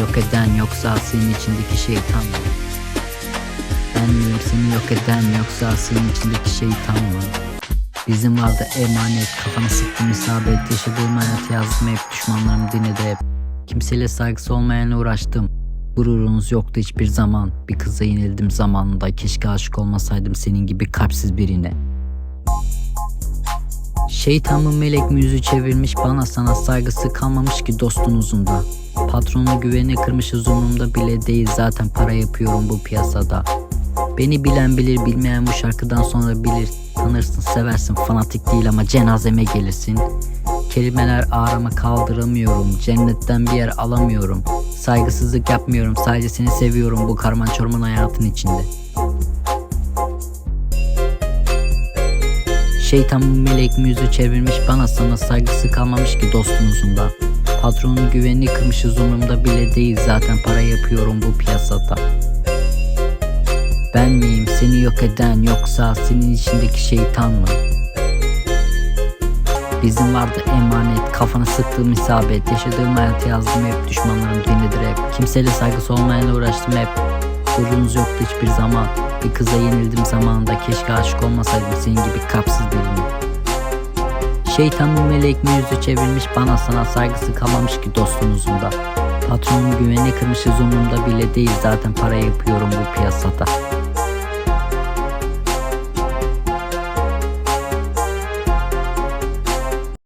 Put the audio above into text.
yok eden yoksa senin içindeki şeytan mı? Ben miyim seni yok eden yoksa senin içindeki şeytan mı? Bizim vardı emanet kafana sıktım isabet Yaşadığım hayatı yazdım hep düşmanlarım dinledi hep Kimseyle saygısı olmayanla uğraştım Gururunuz yoktu hiçbir zaman Bir kıza yenildim zamanında Keşke aşık olmasaydım senin gibi kalpsiz birine Şeytan mı melek mi yüzü çevirmiş bana sana saygısı kalmamış ki dostunuzun da Patrona güveni kırmışız umurumda bile değil zaten para yapıyorum bu piyasada. Beni bilen bilir bilmeyen bu şarkıdan sonra bilir. Tanırsın seversin fanatik değil ama cenazeme gelirsin. Kelimeler ağrama kaldıramıyorum Cennetten bir yer alamıyorum. Saygısızlık yapmıyorum sadece seni seviyorum bu karman çorman hayatın içinde Şeytan melek mi çevirmiş bana sana saygısı kalmamış ki dostunuzun da Patronun güvenini kırmışız umurumda bile değil zaten para yapıyorum bu piyasada. Ben miyim seni yok eden yoksa senin içindeki şeytan mı? Bizim vardı emanet kafana sıktığım isabet. Yaşadığım hayatı yazdım hep düşmanlarım dinledir hep. Kimseyle saygısı olmayanla uğraştım hep Gururunuz yoktu hiçbir zaman. Bir kıza yenildim zamanında. Keşke aşık olmasaydım senin gibi kapsız birine. Şeytan mı melek mi yüzü çevirmiş bana sana saygısı kalmamış ki dostunuzun da Patronun güvenini kırmışız umurumda bile değil. Zaten para yapıyorum bu piyasada